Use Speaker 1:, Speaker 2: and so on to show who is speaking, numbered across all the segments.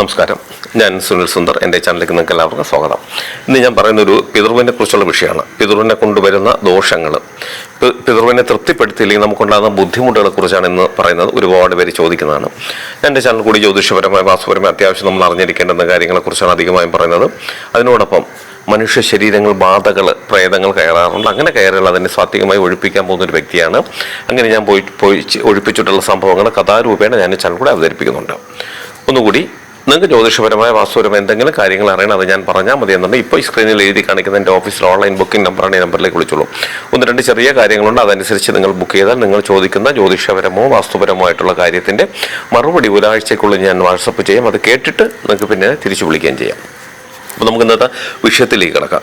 Speaker 1: നമസ്കാരം. ഞാൻ സുനിൽ സുന്ദർ. എന്റെ ചാനലിലേക്ക് നിങ്ങൾക്ക് എല്ലാവർക്കും സ്വാഗതം. ഇന്ന് ഞാൻ പറയുന്ന ഒരു പിതൃവിനെ കുറിച്ചുള്ള വിഷയമാണ്. പിതൃവിനെ കൊണ്ടുവരുന്ന ദോഷങ്ങൾ. പിതൃവിനെ തൃപ്തിപ്പെടുത്തിയില്ലെങ്കിൽ നമുക്കുണ്ടാകുന്ന ബുദ്ധിമുട്ടുകളെ കുറിച്ചാണ് ഇന്ന് പറയുന്നത്. ഒരുപാട് പേര് ചോദിക്കുന്നതാണ്. എന്റെ ചാനൽ കൂടി ജ്യോതിഷപരമായ വാസ്തുപരമായ അത്യാവശ്യം നമ്മൾ അറിഞ്ഞിരിക്കേണ്ടുന്ന കാര്യങ്ങളെക്കുറിച്ചാണ് അധികമായും പറയുന്നത്. അതിനോടൊപ്പം മനുഷ്യ ശരീരങ്ങൾ ബാധകൾ പ്രേതങ്ങൾ കയറാറുണ്ട്. അങ്ങനെ കയറുകൾ അതിനെ സാത്വികമായി ഒഴിപ്പിക്കാൻ പോകുന്ന ഒരു വ്യക്തിയാണ്. അങ്ങനെ ഞാൻ പോയി പോയി ഒഴിപ്പിച്ചിട്ടുള്ള സംഭവങ്ങൾ കഥാരൂപേണ ഞാൻ ചാനൽ കൂടെ അവതരിപ്പിക്കുന്നുണ്ട്. ഒന്നുകൂടി നിങ്ങൾക്ക് ജ്യോതിഷപരമായ വാസ്തുപരമായ എന്തെങ്കിലും കാര്യങ്ങൾ അറിയണം അത് ഞാൻ പറഞ്ഞാൽ മതി എന്നുണ്ടെങ്കിൽ ഇപ്പോൾ ഈ സ്ക്രീനിൽ എഴുതി കാണിക്കുന്ന എന്റെ ഓഫീസിൽ ഓൺലൈൻ ബുക്കിംഗ് നമ്പറാണ് ഈ നമ്പറിലേക്ക് വിളിച്ചോളൂ. ഒന്ന് രണ്ട് ചെറിയ കാര്യങ്ങളുണ്ട് അതനുസരിച്ച് നിങ്ങൾ ബുക്ക് ചെയ്താൽ നിങ്ങൾ ചോദിക്കുന്ന ജ്യോതിഷപരമോ വാസ്തുപരമോ ആയിട്ടുള്ള കാര്യത്തിന്റെ മറുപടി ഒരാഴ്ചയ്ക്കുള്ളിൽ ഞാൻ വാട്സപ്പ് ചെയ്യാം. അത് കേട്ടിട്ട് നിങ്ങൾക്ക് പിന്നെ തിരിച്ചു വിളിക്കുകയും ചെയ്യാം. അപ്പോൾ നമുക്ക് ഇന്നത്തെ വിഷയത്തിലേക്ക് കിടക്കാം.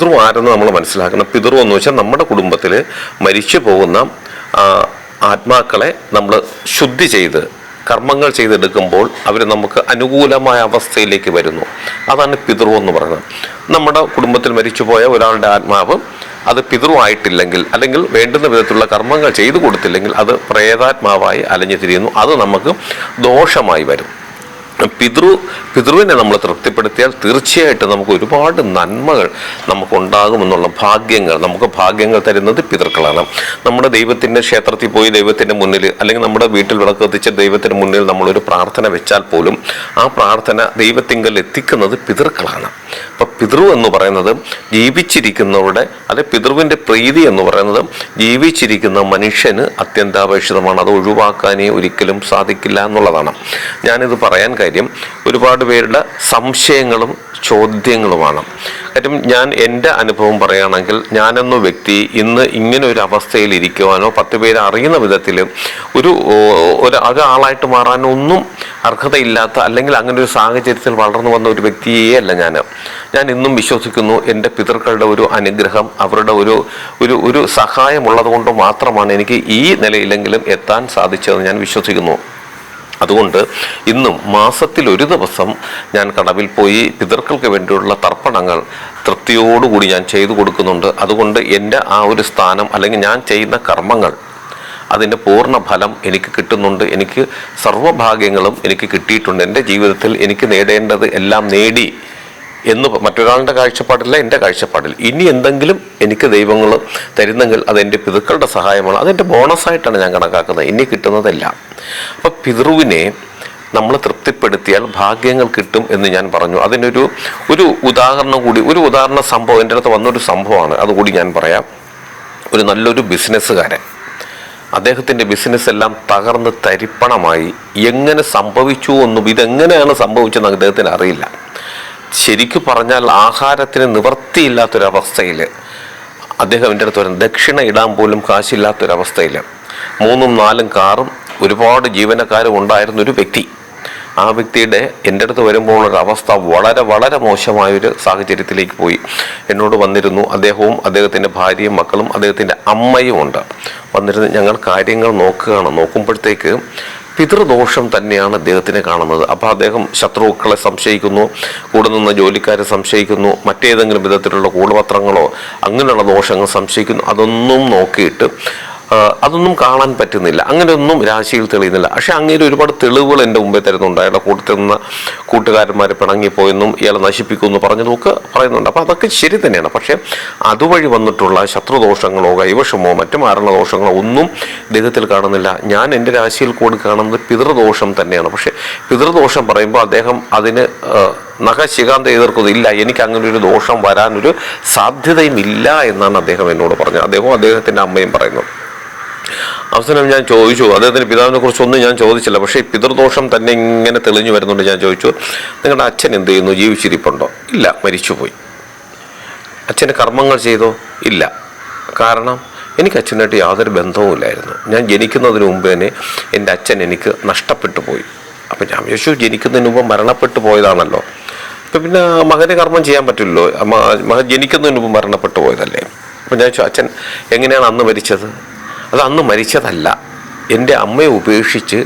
Speaker 1: പിതൃ ആരെന്ന് നമ്മൾ മനസ്സിലാക്കണം. പിതൃ എന്ന് വെച്ചാൽ നമ്മുടെ കുടുംബത്തിൽ മരിച്ചു പോകുന്ന ആത്മാക്കളെ നമ്മൾ ശുദ്ധി ചെയ്ത് കർമ്മങ്ങൾ ചെയ്തെടുക്കുമ്പോൾ അവർ നമുക്ക് അനുകൂലമായ അവസ്ഥയിലേക്ക് വരുന്നു. അതാണ് പിതൃ എന്ന് പറയുന്നത്. നമ്മുടെ കുടുംബത്തിൽ മരിച്ചുപോയ ഒരാളുടെ ആത്മാവ് അത് പിതൃവായിട്ടില്ലെങ്കിൽ അല്ലെങ്കിൽ വേണ്ടുന്ന വിധത്തിലുള്ള കർമ്മങ്ങൾ ചെയ്തു കൊടുത്തില്ലെങ്കിൽ അത് പ്രേതാത്മാവായി അലഞ്ഞു തിരിയുന്നു. അത് നമുക്ക് ദോഷമായി വരും. പിതൃ പിതൃവിനെ നമ്മൾ തൃപ്തിപ്പെടുത്തിയാൽ തീർച്ചയായിട്ടും നമുക്ക് ഒരുപാട് നന്മകൾ നമുക്കുണ്ടാകുമെന്നുള്ള ഭാഗ്യങ്ങൾ നമുക്ക് ഭാഗ്യങ്ങൾ തരുന്നത് പിതൃക്കളാണ്. നമ്മുടെ ദൈവത്തിന്റെ ക്ഷേത്രത്തിൽ പോയി ദൈവത്തിന്റെ മുന്നിൽ അല്ലെങ്കിൽ നമ്മുടെ വീട്ടിൽ വിളക്ക് കത്തിച്ച ദൈവത്തിന് മുന്നിൽ നമ്മളൊരു പ്രാർത്ഥന വെച്ചാൽ പോലും ആ പ്രാർത്ഥന ദൈവത്തിങ്കൽ എത്തിക്കുന്നത് പിതൃക്കളാണ്. അപ്പം പിതൃ എന്ന് പറയുന്നത് ജീവിച്ചിരിക്കുന്നവരുടെ അല്ലെ പിതൃവിന്റെ പ്രീതി എന്ന് പറയുന്നത് ജീവിച്ചിരിക്കുന്ന മനുഷ്യന് അത്യന്താപേക്ഷിതമാണ്. അത് ഒഴിവാക്കാനേ ഒരിക്കലും സാധിക്കില്ല എന്നുള്ളതാണ്. ഞാനിത് പറയാൻ കാര്യം ഒരുപാട് പേരുടെ സംശയങ്ങളും ചോദ്യങ്ങളുമാണ്. കാര്യം ഞാൻ എന്റെ അനുഭവം പറയുകയാണെങ്കിൽ ഞാനെന്ന വ്യക്തി ഇന്ന് ഇങ്ങനെ ഒരു അവസ്ഥയിൽ ഇരിക്കുവാനോ പത്ത് പേര് അറിയുന്ന വിധത്തിൽ ഒരു ഒരാളായിട്ട് മാറാനോ ഒന്നും അർഹതയില്ലാത്ത അല്ലെങ്കിൽ അങ്ങനെ ഒരു സാഹചര്യത്തിൽ വളർന്നു വന്ന ഒരു വ്യക്തിയേ അല്ല ഞാൻ. ഞാൻ ഇന്നും വിശ്വസിക്കുന്നു എന്റെ പിതൃക്കളുടെ ഒരു അനുഗ്രഹം അവരുടെ ഒരു ഒരു ഒരു സഹായമുള്ളത് കൊണ്ട് മാത്രമാണ് എനിക്ക് ഈ നിലയിലെങ്കിലും എത്താൻ സാധിച്ചതെന്ന് ഞാൻ വിശ്വസിക്കുന്നു. അതുകൊണ്ട് ഇന്നും മാസത്തിൽ ഒരു ദിവസം ഞാൻ കടവിൽ പോയി പിതൃക്കൾക്ക് വേണ്ടിയുള്ള തർപ്പണങ്ങൾ തൃപ്തിയോടുകൂടി ഞാൻ ചെയ്തു കൊടുക്കുന്നുണ്ട്. അതുകൊണ്ട് എന്റെ ആ ഒരു സ്ഥാനം അല്ലെങ്കിൽ ഞാൻ ചെയ്യുന്ന കർമ്മങ്ങൾ അതിന്റെ പൂർണ ഫലം എനിക്ക് കിട്ടുന്നുണ്ട്. എനിക്ക് സർവഭാഗ്യങ്ങളും എനിക്ക് കിട്ടിയിട്ടുണ്ട്. എന്റെ ജീവിതത്തിൽ എനിക്ക് നേടേണ്ടത് എല്ലാം നേടി എന്ന് മറ്റൊരാളുടെ കാഴ്ചപ്പാടില്ല എന്റെ കാഴ്ചപ്പാടിൽ ഇനി എന്തെങ്കിലും എനിക്ക് ദൈവങ്ങൾ തരുന്നെങ്കിൽ അതെന്റെ പിതൃക്കളുടെ സഹായമാണ്. അതെന്റെ ബോണസായിട്ടാണ് ഞാൻ കണക്കാക്കുന്നത്. ഇനി കിട്ടുന്നതല്ല. അപ്പം പിതൃവിനെ നമ്മൾ തൃപ്തിപ്പെടുത്തിയാൽ ഭാഗ്യങ്ങൾ കിട്ടും എന്ന് ഞാൻ പറഞ്ഞു. അതിനൊരു ഒരു ഉദാഹരണം കൂടി ഒരു ഉദാഹരണ സംഭവം എന്റെ അടുത്ത് വന്നൊരു സംഭവമാണ്. അതുകൂടി ഞാൻ പറയാം. ഒരു നല്ലൊരു ബിസിനസ്സുകാരൻ. അദ്ദേഹത്തിന്റെ ബിസിനസ് എല്ലാം തകർന്ന് തരിപ്പണമായി. എങ്ങനെ സംഭവിച്ചു എന്നും ഇതെങ്ങനെയാണ് സംഭവിച്ചതെന്ന് അദ്ദേഹത്തിന് അറിയില്ല. ശരിക്കു പറഞ്ഞാൽ ആഹാരത്തിന് നിവർത്തിയില്ലാത്തൊരവസ്ഥയിൽ അദ്ദേഹം എന്റെ അടുത്ത് വരുന്നത് ദക്ഷിണ ഇടാൻ പോലും കാശില്ലാത്തൊരവസ്ഥയിൽ മൂന്നും നാലും കാറും ഒരുപാട് ജീവനക്കാരും ഉണ്ടായിരുന്ന ഒരു വ്യക്തി. ആ വ്യക്തിയുടെ എന്റെ അടുത്ത് വരുമ്പോൾ ഒരു അവസ്ഥ വളരെ വളരെ മോശമായൊരു സാഹചര്യത്തിലേക്ക് പോയി. എന്നോട് വന്നിരുന്നു അദ്ദേഹവും അദ്ദേഹത്തിന്റെ ഭാര്യയും മക്കളും അദ്ദേഹത്തിന്റെ അമ്മയും ഉണ്ട്. വന്നിരുന്ന് ഞങ്ങൾ കാര്യങ്ങൾ നോക്കുകയാണ്. നോക്കുമ്പോഴത്തേക്ക് പിതൃദോഷം തന്നെയാണ് അദ്ദേഹത്തിനെ കാണുന്നത്. അപ്പോൾ അദ്ദേഹം ശത്രുക്കളെ സംശയിക്കുന്നു കൂടെ നിന്ന് ജോലിക്കാരെ സംശയിക്കുന്നു മറ്റേതെങ്കിലും വിധത്തിലുള്ള കൂടപത്രങ്ങളോ അങ്ങനെയുള്ള ദോഷങ്ങൾ സംശയിക്കുന്നു. അതൊന്നും നോക്കിയിട്ട് അതൊന്നും കാണാൻ പറ്റുന്നില്ല. അങ്ങനെയൊന്നും രാശിയിൽ തെളിയുന്നില്ല. പക്ഷെ അങ്ങനെ ഒരുപാട് തെളിവുകൾ എന്റെ മുമ്പേ തരുന്നുണ്ട്. അയാളുടെ കൂട്ടത്തിൽ നിന്ന് കൂട്ടുകാരന്മാരെ പിണങ്ങിപ്പോയെന്നും ഇയാളെ നശിപ്പിക്കുമെന്ന് പറഞ്ഞതൊക്കെ പറയുന്നുണ്ട്. അപ്പോൾ അതൊക്കെ ശരി തന്നെയാണ്. പക്ഷേ അതുവഴി വന്നിട്ടുള്ള ശത്രുദോഷങ്ങളോ കൈവശമോ മറ്റു മാരണദോഷങ്ങളോ ഒന്നും ദൈവത്തിൽ കാണുന്നില്ല. ഞാൻ എന്റെ രാശിയിൽ കൂടി കാണുന്നത് പിതൃദോഷം തന്നെയാണ്. പക്ഷേ പിതൃദോഷം പറയുമ്പോൾ അദ്ദേഹം അതിന് നഖശികാന്ത എതിർക്കുന്നത് ഇല്ല. എനിക്ക് അങ്ങനെ ഒരു ദോഷം വരാനൊരു സാധ്യതയും ഇല്ല എന്നാണ് അദ്ദേഹം എന്നോട് പറഞ്ഞത്. അദ്ദേഹവും അദ്ദേഹത്തിന്റെ അമ്മയും പറയുന്നു അവസാനം ഞാൻ ചോദിച്ചു അദ്ദേഹത്തിന് പിതാവിനെ കുറിച്ചൊന്നും ഞാൻ ചോദിച്ചില്ല പക്ഷേ പിതൃദോഷം തന്നെ ഇങ്ങനെ തെളിഞ്ഞു വരുന്നുണ്ട് ഞാൻ ചോദിച്ചു നിങ്ങളുടെ അച്ഛൻ എന്ത് ചെയ്യുന്നു? ജീവിച്ചിരിപ്പുണ്ടോ? ഇല്ല മരിച്ചുപോയി. അച്ഛന്റെ കർമ്മങ്ങൾ ചെയ്തോ? ഇല്ല. കാരണം എനിക്ക് അച്ഛനായിട്ട് യാതൊരു ബന്ധവുമില്ലായിരുന്നു. ഞാൻ ജനിക്കുന്നതിന് മുമ്പ് തന്നെ എന്റെ അച്ഛൻ എനിക്ക് നഷ്ടപ്പെട്ടു പോയി. അപ്പം ഞാൻ യേശു ജനിക്കുന്നതിന് മുമ്പ് മരണപ്പെട്ടു പോയതാണല്ലോ. അപ്പം പിന്നെ മകന് കർമ്മം ചെയ്യാൻ പറ്റില്ലല്ലോ. മകൻ ജനിക്കുന്നതിന് മുമ്പ് മരണപ്പെട്ടു പോയതല്ലേ? അപ്പം ഞാൻ ചോദിച്ചു അച്ഛൻ എങ്ങനെയാണ് അന്ന് മരിച്ചത്? അത് അന്ന് മരിച്ചതല്ല. എന്റെ അമ്മയെ ഉപേക്ഷിച്ച്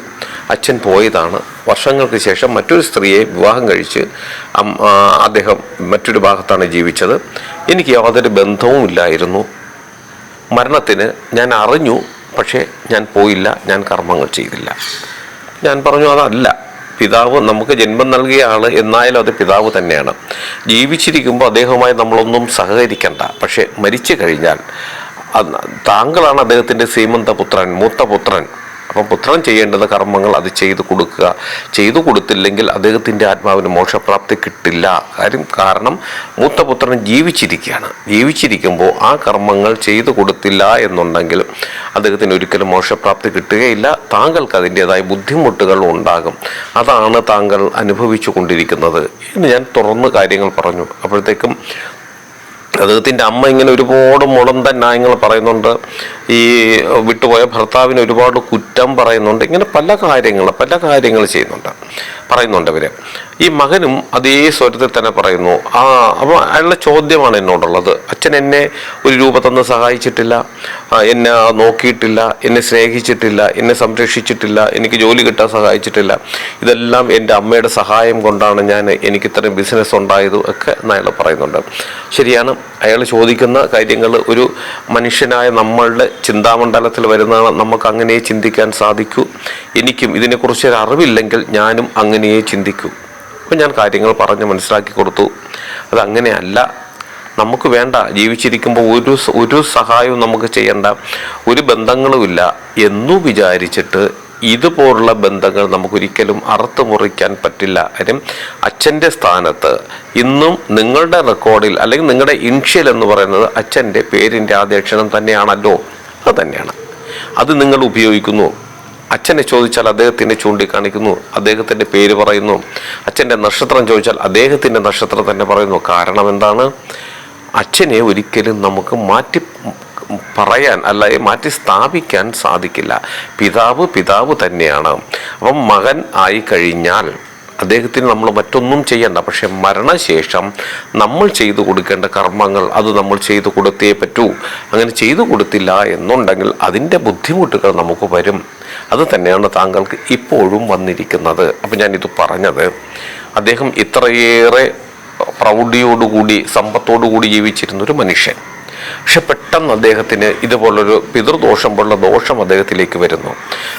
Speaker 1: അച്ഛൻ പോയതാണ്. വർഷങ്ങൾക്ക് ശേഷം മറ്റൊരു സ്ത്രീയെ വിവാഹം കഴിച്ച് അദ്ദേഹം മറ്റൊരു ഭാഗത്താണ് ജീവിച്ചത്. എനിക്ക് യാതൊരു ബന്ധവും ഇല്ലായിരുന്നു. മരണത്തിന് ഞാൻ അറിഞ്ഞു പക്ഷേ ഞാൻ പോയില്ല ഞാൻ കർമ്മങ്ങൾ ചെയ്തില്ല. ഞാൻ പറഞ്ഞു അതല്ല. പിതാവ് നമുക്ക് ജന്മം നൽകിയ ആൾ എന്നായാലും അത് പിതാവ് തന്നെയാണ്. ജീവിച്ചിരിക്കുമ്പോൾ അദ്ദേഹവുമായി നമ്മളൊന്നും സഹകരിക്കണ്ട. പക്ഷേ മരിച്ചു കഴിഞ്ഞാൽ താങ്കളാണ് അദ്ദേഹത്തിന്റെ സീമന്ത പുത്രൻ മൂത്ത പുത്രൻ. അപ്പം പുത്രൻ ചെയ്യേണ്ടത് കർമ്മങ്ങൾ അത് ചെയ്തു കൊടുക്കുക. ചെയ്തു കൊടുത്തില്ലെങ്കിൽ അദ്ദേഹത്തിന്റെ ആത്മാവിന് മോക്ഷപ്രാപ്തി കിട്ടില്ല. കാര്യം കാരണം മൂത്ത പുത്രൻ ജീവിച്ചിരിക്കുകയാണ്. ജീവിച്ചിരിക്കുമ്പോൾ ആ കർമ്മങ്ങൾ ചെയ്തു കൊടുത്തില്ല എന്നുണ്ടെങ്കിൽ അദ്ദേഹത്തിന് ഒരിക്കലും മോക്ഷപ്രാപ്തി കിട്ടുകയില്ല. താങ്കൾക്ക് അതിന്റെതായ ബുദ്ധിമുട്ടുകൾ ഉണ്ടാകും. അതാണ് താങ്കൾ അനുഭവിച്ചു കൊണ്ടിരിക്കുന്നത് എന്ന് ഞാൻ തുറന്ന് കാര്യങ്ങൾ പറഞ്ഞു. അപ്പോഴത്തേക്കും അദ്ദേഹത്തിന്റെ അമ്മ ഇങ്ങനെ ഒരുപാട് മുളന്ത ന്യായങ്ങൾ പറയുന്നുണ്ട്. ഈ വിട്ടുപോയ ഭർത്താവിന് ഒരുപാട് കുറ്റം പറയുന്നുണ്ട്. ഇങ്ങനെ പല കാര്യങ്ങൾ പല കാര്യങ്ങൾ ചെയ്യുന്നുണ്ട്. പറയുന്നുണ്ട് ഇവർ ഈ മകനും അതേ സ്വരത്തിൽ തന്നെ പറയുന്നു ആ അപ്പോൾ അയാളുടെ ചോദ്യമാണ് എന്നോടുള്ളത്. അച്ഛൻ എന്നെ ഒരു രൂപ തന്ന് സഹായിച്ചിട്ടില്ല എന്നെ നോക്കിയിട്ടില്ല എന്നെ സ്നേഹിച്ചിട്ടില്ല എന്നെ സംരക്ഷിച്ചിട്ടില്ല എനിക്ക് ജോലി കിട്ടാൻ സഹായിച്ചിട്ടില്ല. ഇതെല്ലാം എന്റെ അമ്മയുടെ സഹായം കൊണ്ടാണ് ഞാൻ എനിക്ക് ഇത്രയും ബിസിനസ് ഉണ്ടായത് ഒക്കെ അയാൾ പറയുന്നുണ്ട്. ശരിയാണ് അയാൾ ചോദിക്കുന്ന കാര്യങ്ങൾ ഒരു മനുഷ്യനായ നമ്മളുടെ ചിന്താമണ്ഡലത്തിൽ വരുന്നതാണ്. നമുക്ക് അങ്ങനെ ചിന്തിക്കാൻ സാധിക്കൂ. എനിക്കും ഇതിനെക്കുറിച്ച് ഒരു അറിവില്ലെങ്കിൽ ഞാനും അങ്ങനെയേ ചിന്തിക്കൂ. അപ്പം ഞാൻ കാര്യങ്ങൾ പറഞ്ഞ് മനസ്സിലാക്കി കൊടുത്തു. അതങ്ങനെയല്ല. നമുക്ക് വേണ്ട. ജീവിച്ചിരിക്കുമ്പോൾ ഒരു ഒരു സഹായവും നമുക്ക് ചെയ്യേണ്ട. ഒരു ബന്ധങ്ങളുമില്ല എന്നു വിചാരിച്ചിട്ട് ഇതുപോലുള്ള ബന്ധങ്ങൾ നമുക്കൊരിക്കലും അറുത്ത് മുറിക്കാൻ പറ്റില്ല. കാര്യം അച്ഛന്റെ സ്ഥാനത്ത് ഇന്നും നിങ്ങളുടെ റെക്കോർഡിൽ അല്ലെങ്കിൽ നിങ്ങളുടെ ഇൻഷ്യൽ എന്ന് പറയുന്നത് അച്ഛന്റെ പേരിന്റെ ആദ്യക്ഷരം തന്നെയാണല്ലോ. അത് തന്നെയാണ്. അത് നിങ്ങൾ ഉപയോഗിക്കുന്നു. അച്ഛനെ ചോദിച്ചാൽ അദ്ദേഹത്തിനെ ചൂണ്ടിക്കാണിക്കുന്നു അദ്ദേഹത്തിന്റെ പേര് പറയുന്നു. അച്ഛന്റെ നക്ഷത്രം ചോദിച്ചാൽ അദ്ദേഹത്തിന്റെ നക്ഷത്രം തന്നെ പറയുന്നു. കാരണം എന്താണ്? അച്ഛനെ ഒരിക്കലും നമുക്ക് മാറ്റി പറയാൻ അല്ല മാറ്റി സ്ഥാപിക്കാൻ സാധിക്കില്ല. പിതാവ് പിതാവ് തന്നെയാണ്. അപ്പം മകൻ ആയി കഴിഞ്ഞാൽ അദ്ദേഹത്തിന് നമ്മൾ മറ്റൊന്നും ചെയ്യണ്ട. പക്ഷെ മരണശേഷം നമ്മൾ ചെയ്തു കൊടുക്കേണ്ട കർമ്മങ്ങൾ അത് നമ്മൾ ചെയ്തു കൊടുത്തേ പറ്റൂ. അങ്ങനെ ചെയ്തു കൊടുത്തില്ല എന്നുണ്ടെങ്കിൽ അതിന്റെ ബുദ്ധിമുട്ടുകൾ നമുക്ക് വരും. അത് തന്നെയാണ് താങ്കൾക്ക് ഇപ്പോഴും വന്നിരിക്കുന്നത്. അപ്പം ഞാനിത് പറഞ്ഞത് അദ്ദേഹം ഇത്രയേറെ പ്രൗഢിയോടുകൂടി സമ്പത്തോടുകൂടി ജീവിച്ചിരുന്ന ഒരു മനുഷ്യൻ. പക്ഷെ പെട്ടെന്ന് അദ്ദേഹത്തിന് ഇതുപോലൊരു പിതൃദോഷം പോലുള്ള ദോഷം അദ്ദേഹത്തിലേക്ക് വരുന്നു.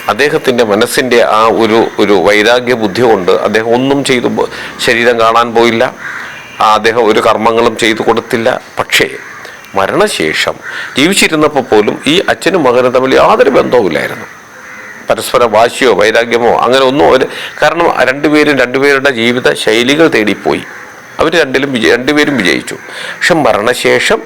Speaker 1: അദ്ദേഹത്തിന്റെ മനസ്സിന്റെ ആ ഒരു ഒരു വൈരാഗ്യ ബുദ്ധി കൊണ്ട് അദ്ദേഹം ഒന്നും ചെയ്തു ശരീരം കാണാൻ പോയില്ല. അദ്ദേഹം ഒരു കർമ്മങ്ങളും ചെയ്തു കൊടുത്തില്ല. പക്ഷേ മരണശേഷം ജീവിച്ചിരുന്നപ്പോൾ പോലും ഈ അച്ഛനും മകനും തമ്മിൽ യാതൊരു ബന്ധവുമില്ലായിരുന്നു. പരസ്പര വാശിയോ വൈരാഗ്യമോ അങ്ങനെ ഒന്നും അവർ കാരണം രണ്ടുപേരും രണ്ടുപേരുടെ ജീവിത ശൈലികൾ തേടിപ്പോയി. അവർ രണ്ടിലും വിജയ രണ്ടുപേരും വിജയിച്ചു. പക്ഷെ മരണശേഷം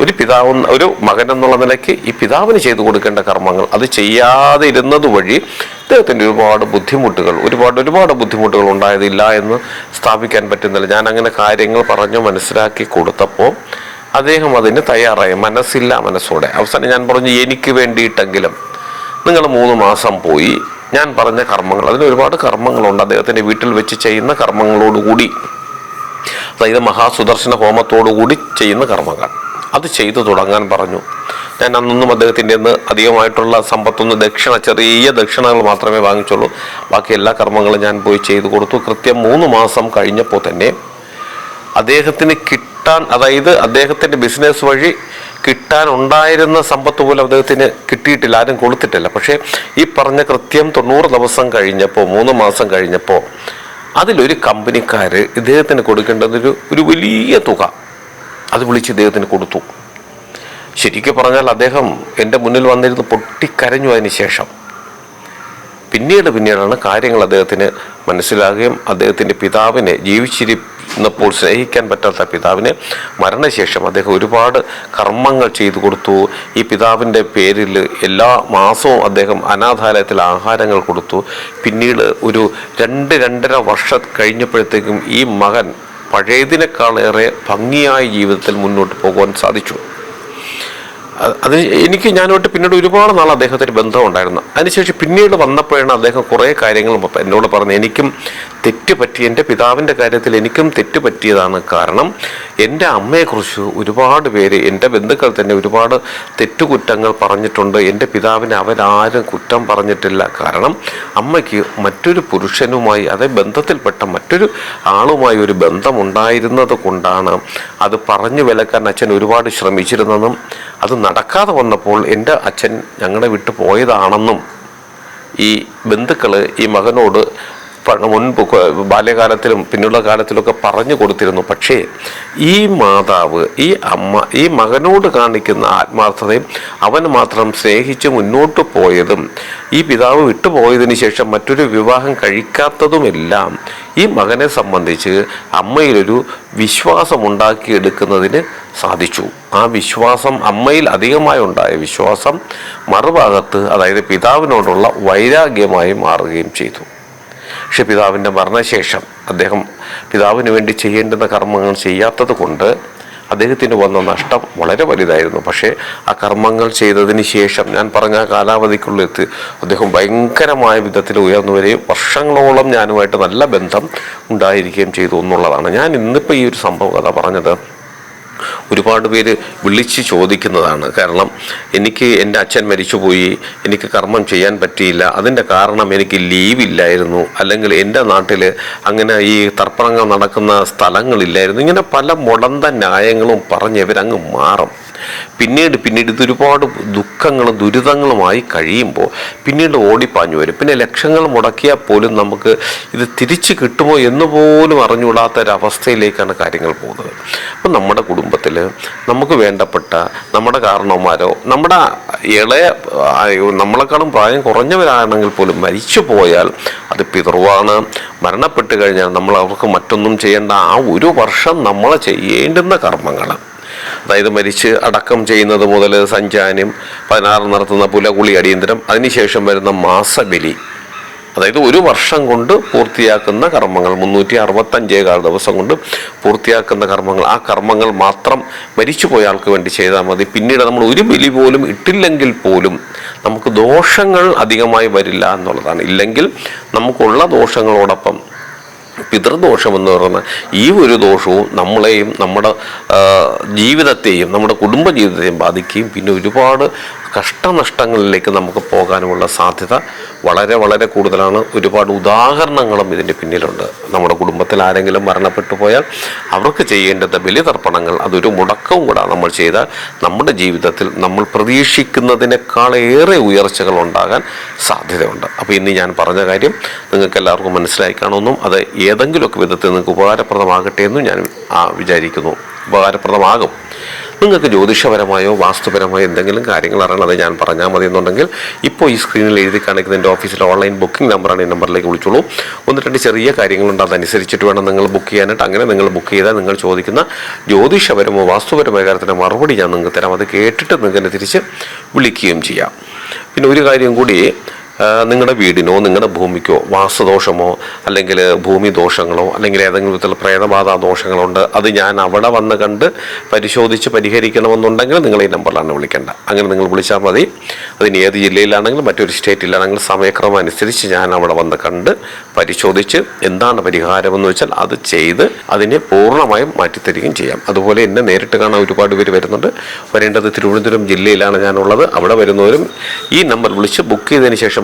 Speaker 1: ഒരു പിതാവ് ഒരു മകൻ എന്നുള്ള നിലയ്ക്ക് ഈ പിതാവിന് ചെയ്തു കൊടുക്കേണ്ട കർമ്മങ്ങൾ അത് ചെയ്യാതെ ഇരുന്നത് വഴി അദ്ദേഹത്തിന്റെ ഒരുപാട് ബുദ്ധിമുട്ടുകൾ ഒരുപാട് ഒരുപാട് ബുദ്ധിമുട്ടുകൾ ഉണ്ടായതില്ല എന്ന് സ്ഥാപിക്കാൻ പറ്റുന്നില്ല. ഞാൻ അങ്ങനെ കാര്യങ്ങൾ പറഞ്ഞു മനസ്സിലാക്കി കൊടുത്തപ്പോൾ അദ്ദേഹം അതിന് തയ്യാറായി. മനസ്സില്ല മനസ്സോടെ. അവസാനം ഞാൻ പറഞ്ഞു എനിക്ക് വേണ്ടിയിട്ടെങ്കിലും നിങ്ങൾ മൂന്ന് മാസം പോയി ഞാൻ പറഞ്ഞ കർമ്മങ്ങൾ അതിന് ഒരുപാട് കർമ്മങ്ങളുണ്ട്. അദ്ദേഹത്തിന്റെ വീട്ടിൽ വെച്ച് ചെയ്യുന്ന കർമ്മങ്ങളോടുകൂടി അതായത് മഹാസുദർശന ഹോമത്തോടുകൂടി ചെയ്യുന്ന കർമ്മങ്ങൾ. അത് ചെയ്തു തുടങ്ങാൻ പറഞ്ഞു. ഞാൻ അന്നൊന്നും അദ്ദേഹത്തിന്റെ നിന്ന് അധികമായിട്ടുള്ള സമ്പത്തൊന്നും ദക്ഷിണ ചെറിയ ദക്ഷിണകൾ മാത്രമേ വാങ്ങിച്ചുള്ളൂ. ബാക്കി എല്ലാ കർമ്മങ്ങളും ഞാൻ പോയി ചെയ്തു കൊടുത്തു. കൃത്യം മൂന്ന് മാസം കഴിഞ്ഞപ്പോൾ തന്നെ അദ്ദേഹത്തിന് കിട്ടാൻ അതായത് അദ്ദേഹത്തിന്റെ ബിസിനസ് വഴി കിട്ടാൻ ഉണ്ടായിരുന്ന സമ്പത്ത് പോലും അദ്ദേഹത്തിന് കിട്ടിയിട്ടില്ല. ആരും കൊടുത്തിട്ടില്ല. പക്ഷേ ഈ പറഞ്ഞ കൃത്യം തൊണ്ണൂറ് ദിവസം കഴിഞ്ഞപ്പോൾ മൂന്ന് മാസം കഴിഞ്ഞപ്പോൾ അതിലൊരു കമ്പനിക്കാർ ഇദ്ദേഹത്തിന് കൊടുക്കേണ്ടതൊരു ഒരു വലിയ തുക. അത് വിളിച്ച് ഇദ്ദേഹത്തിന് കൊടുത്തു. ശരിക്കും പറഞ്ഞാൽ അദ്ദേഹം എന്റെ മുന്നിൽ വന്നിരുന്ന് പൊട്ടിക്കരഞ്ഞു അതിന് ശേഷം. പിന്നീട് പിന്നീടാണ് കാര്യങ്ങൾ അദ്ദേഹത്തിന് മനസ്സിലാകുകയും അദ്ദേഹത്തിന്റെ പിതാവിനെ ജീവിച്ചിരുന്നപ്പോൾ സ്നേഹിക്കാൻ പറ്റാത്ത പിതാവിനെ മരണശേഷം അദ്ദേഹം ഒരുപാട് കർമ്മങ്ങൾ ചെയ്തു കൊടുത്തു. ഈ പിതാവിന്റെ പേരിൽ എല്ലാ മാസവും അദ്ദേഹം അനാഥാലയത്തിൽ ആഹാരങ്ങൾ കൊടുത്തു. പിന്നീട് ഒരു രണ്ട് രണ്ടര വർഷം കഴിഞ്ഞപ്പോഴത്തേക്കും ഈ മകൻ പഴയതിനേക്കാളേറെ ഭംഗിയായ ജീവിതത്തിൽ മുന്നോട്ട് പോകുവാൻ സാധിച്ചു. അത് എനിക്ക് ഞാനോട്ട് പിന്നീട് ഒരുപാട് നാൾ അദ്ദേഹത്തിന് ബന്ധമുണ്ടായിരുന്നു. അതിനുശേഷം പിന്നീട് വന്നപ്പോഴാണ് അദ്ദേഹം കുറേ കാര്യങ്ങൾ എന്നോട് പറഞ്ഞു എനിക്കും തെറ്റ് പറ്റി എന്റെ പിതാവിന്റെ കാര്യത്തിൽ എനിക്കും തെറ്റ് പറ്റിയതാണ് കാരണം എന്റെ അമ്മയെക്കുറിച്ച് ഒരുപാട് പേര് എന്റെ ബന്ധുക്കൾ തന്നെ ഒരുപാട് തെറ്റുകുറ്റങ്ങൾ പറഞ്ഞിട്ടുണ്ട്. എന്റെ പിതാവിനെ അവരാരും കുറ്റം പറഞ്ഞിട്ടില്ല. കാരണം അമ്മയ്ക്ക് മറ്റൊരു പുരുഷനുമായി അതേ ബന്ധത്തിൽപ്പെട്ട മറ്റൊരു ആളുമായി ഒരു ബന്ധമുണ്ടായിരുന്നത് കൊണ്ടാണ് അത് പറഞ്ഞു വിലക്കാൻ അച്ഛൻ ഒരുപാട് ശ്രമിച്ചിരുന്നതും അത് നടക്കാതെ വന്നപ്പോൾ എന്റെ അച്ഛൻ ഞങ്ങളെ വിട്ടു പോയതാണെന്നും ഈ ബന്ധുക്കൾ ഈ മകനോട് മുൻപ് ബാല്യകാലത്തിലും പിന്നുള്ള കാലത്തിലൊക്കെ പറഞ്ഞു കൊടുത്തിരുന്നു. പക്ഷേ ഈ മാതാവ് ഈ അമ്മ ഈ മകനോട് കാണിക്കുന്ന ആത്മാർത്ഥതയും അവൻ മാത്രം സ്നേഹിച്ച് മുന്നോട്ട് പോയതും ഈ പിതാവ് വിട്ടുപോയതിന് ശേഷം മറ്റൊരു വിവാഹം കഴിക്കാത്തതുമെല്ലാം ഈ മകനെ സംബന്ധിച്ച് അമ്മയിലൊരു വിശ്വാസം ഉണ്ടാക്കിയെടുക്കുന്നതിന് സാധിച്ചു. ആ വിശ്വാസം അമ്മയിൽ അധികമായി ഉണ്ടായ വിശ്വാസം മറുഭാഗത്ത് അതായത് പിതാവിനോടുള്ള വൈരാഗ്യമായി മാറുകയും ചെയ്തു. പക്ഷെ പിതാവിന്റെ മരണശേഷം അദ്ദേഹം പിതാവിന് വേണ്ടി ചെയ്യേണ്ടുന്ന കർമ്മങ്ങൾ ചെയ്യാത്തത് കൊണ്ട് അദ്ദേഹത്തിന് വന്ന നഷ്ടം വളരെ വലുതായിരുന്നു. പക്ഷേ ആ കർമ്മങ്ങൾ ചെയ്തതിന് ശേഷം ഞാൻ പറഞ്ഞ കാലാവധിക്കുള്ളിൽ അദ്ദേഹം ഭയങ്കരമായ വിധത്തിൽ ഉയർന്നു വരികയും വർഷങ്ങളോളം ഞാനുമായിട്ട് നല്ല ബന്ധം ഉണ്ടായിരിക്കുകയും ചെയ്തു എന്നുള്ളതാണ്. ഞാൻ ഇന്നിപ്പോൾ ഈ ഒരു സംഭവ കഥ പറഞ്ഞത് ഒരുപാട് പേര് വിളിച്ച് ചോദിക്കുന്നതാണ്. കാരണം എനിക്ക് എന്റെ അച്ഛൻ മരിച്ചുപോയി എനിക്ക് കർമ്മം ചെയ്യാൻ പറ്റിയില്ല അതിന്റെ കാരണം എനിക്ക് ലീവ് ഇല്ലായിരുന്നു അല്ലെങ്കിൽ എന്റെ നാട്ടിൽ അങ്ങനെ ഈ തർപ്പണങ്ങൾ നടക്കുന്ന സ്ഥലങ്ങളില്ലായിരുന്നു. ഇങ്ങനെ പല മുടന്ത ന്യായങ്ങളും പറഞ്ഞ് ഇവരങ്ങ് മാറും. പിന്നീട് പിന്നീട് ഇത് ഒരുപാട് ദുഃഖങ്ങളും ദുരിതങ്ങളുമായി കഴിയുമ്പോൾ പിന്നീട് ഓടിപ്പാഞ്ഞു വരും. പിന്നെ ലക്ഷങ്ങൾ മുടക്കിയാൽ പോലും നമുക്ക് ഇത് തിരിച്ചു കിട്ടുമോ എന്ന് പോലും അറിഞ്ഞുകൂടാത്ത ഒരവസ്ഥയിലേക്കാണ് കാര്യങ്ങൾ പോകുന്നത്. അപ്പം നമ്മുടെ കുടുംബത്തിൽ നമുക്ക് വേണ്ടപ്പെട്ട നമ്മുടെ കാരണവന്മാരോ നമ്മുടെ ഇളയ നമ്മളെക്കാളും പ്രായം കുറഞ്ഞവരാണെങ്കിൽ പോലും മരിച്ചു പോയാൽ അത് പിതൃവാണ്. മരണപ്പെട്ട് കഴിഞ്ഞാൽ നമ്മൾ അവർക്ക് മറ്റൊന്നും ചെയ്യേണ്ട ആ ഒരു വർഷം നമ്മൾ ചെയ്യേണ്ടുന്ന കർമ്മങ്ങൾ അതായത് മരിച്ച് അടക്കം ചെയ്യുന്നത് മുതൽ സഞ്ചാനം പതിനാറ് നടത്തുന്ന പുലകുളി അടിയന്തരം അതിനുശേഷം വരുന്ന മാസബലി. അതായത് ഒരു വർഷം കൊണ്ട് പൂർത്തിയാക്കുന്ന കർമ്മങ്ങൾ മുന്നൂറ്റി അറുപത്തഞ്ചേകാൽ ദിവസം കൊണ്ട് പൂർത്തിയാക്കുന്ന കർമ്മങ്ങൾ. ആ കർമ്മങ്ങൾ മാത്രം മരിച്ചുപോയ ആൾക്ക് വേണ്ടി ചെയ്താൽ മതി. പിന്നീട് നമ്മൾ ഒരു ബലി പോലും ഇട്ടില്ലെങ്കിൽ പോലും നമുക്ക് ദോഷങ്ങൾ അധികമായി വരില്ല എന്നുള്ളതാണ്. ഇല്ലെങ്കിൽ നമുക്കുള്ള ദോഷങ്ങളോടൊപ്പം പിതൃദോഷം എന്ന് പറയുന്ന ഈ ഒരു ദോഷവും നമ്മളെയും നമ്മുടെ ജീവിതത്തെയും നമ്മുടെ കുടുംബ ജീവിതത്തെയും ബാധിക്കുകയും പിന്നെ ഒരുപാട് കഷ്ടനഷ്ടങ്ങളിലേക്ക് നമുക്ക് പോകാനുമുള്ള സാധ്യത വളരെ വളരെ കൂടുതലാണ്. ഒരുപാട് ഉദാഹരണങ്ങളും ഇതിന്റെ പിന്നിലുണ്ട്. നമ്മുടെ കുടുംബത്തിൽ ആരെങ്കിലും മരണപ്പെട്ടു പോയാൽ അവർക്ക് ചെയ്യേണ്ടത് ബലിതർപ്പണങ്ങൾ അതൊരു മുടക്കവും കൂടെ നമ്മൾ ചെയ്താൽ നമ്മുടെ ജീവിതത്തിൽ നമ്മൾ പ്രതീക്ഷിക്കുന്നതിനേക്കാൾ ഏറെ ഉയർച്ചകൾ ഉണ്ടാകാൻ സാധ്യതയുണ്ട്. അപ്പോൾ ഇന്ന് ഞാൻ പറഞ്ഞ കാര്യം നിങ്ങൾക്ക് എല്ലാവർക്കും മനസ്സിലായി കാണുമെന്നും അത് ഏതെങ്കിലുമൊക്കെ വിധത്തിൽ നിങ്ങൾക്ക് ഉപകാരപ്രദമാകട്ടെ എന്നും ഞാൻ വിചാരിക്കുന്നു. ഉപകാരപ്രദമാകും. നിങ്ങൾക്ക് ജ്യോതിഷപരമായോ വാസ്തുപരമായോ എന്തെങ്കിലും കാര്യങ്ങൾ അറിയണം അത് ഞാൻ പറഞ്ഞാൽ മതി എന്നുണ്ടെങ്കിൽ ഇപ്പോൾ ഈ സ്ക്രീനിൽ എഴുതി കാണിക്കുന്ന എന്റെ ഓഫീസിലെ ഓൺലൈൻ ബുക്കിംഗ് നമ്പറാണ് ഈ നമ്പറിലേക്ക് വിളിച്ചോളൂ. ഒന്ന് രണ്ട് ചെറിയ കാര്യങ്ങളുണ്ട് അതനുസരിച്ചിട്ട് വേണം നിങ്ങൾ ബുക്ക് ചെയ്യാനായിട്ട്. അങ്ങനെ നിങ്ങൾ ബുക്ക് ചെയ്താൽ നിങ്ങൾ ചോദിക്കുന്ന ജ്യോതിഷപരമോ വാസ്തുപരമായ കാര്യത്തിന്റെ മറുപടി ഞാൻ നിങ്ങൾക്ക് തരാം. അത് കേട്ടിട്ട് നിങ്ങൾക്ക് തിരിച്ച് വിളിക്കുകയും ചെയ്യാം. പിന്നെ ഒരു കാര്യം കൂടി നിങ്ങളുടെ വീടിനോ നിങ്ങളുടെ ഭൂമിക്കോ വാസ്തുദോഷമോ അല്ലെങ്കിൽ ഭൂമി ദോഷങ്ങളോ അല്ലെങ്കിൽ ഏതെങ്കിലും വിധത്തിലുള്ള പ്രേതബാധ ദോഷങ്ങളുണ്ട് അത് ഞാൻ അവിടെ വന്ന് കണ്ട് പരിശോധിച്ച് പരിഹരിക്കണമെന്നുണ്ടെങ്കിൽ നിങ്ങൾ ഈ നമ്പറിലാണ് വിളിക്കേണ്ട. അങ്ങനെ നിങ്ങൾ വിളിച്ചാൽ മതി. അതിന് ഏത് ജില്ലയിലാണെങ്കിലും മറ്റൊരു സ്റ്റേറ്റിലാണെങ്കിലും സമയക്രമം അനുസരിച്ച് ഞാൻ അവിടെ വന്ന് കണ്ട് പരിശോധിച്ച് എന്താണ് പരിഹാരമെന്ന് വെച്ചാൽ അത് ചെയ്ത് അതിനെ പൂർണമായും മാറ്റിത്തരികയും ചെയ്യാം. അതുപോലെ എന്നെ നേരിട്ട് കാണാൻ ഒരുപാട് പേര് വരുന്നുണ്ട്. വരേണ്ടത് തിരുവനന്തപുരം ജില്ലയിലാണ് ഞാനുള്ളത്. അവിടെ വരുന്നവരും ഈ നമ്പർ വിളിച്ച് ബുക്ക് ചെയ്തതിന് ശേഷം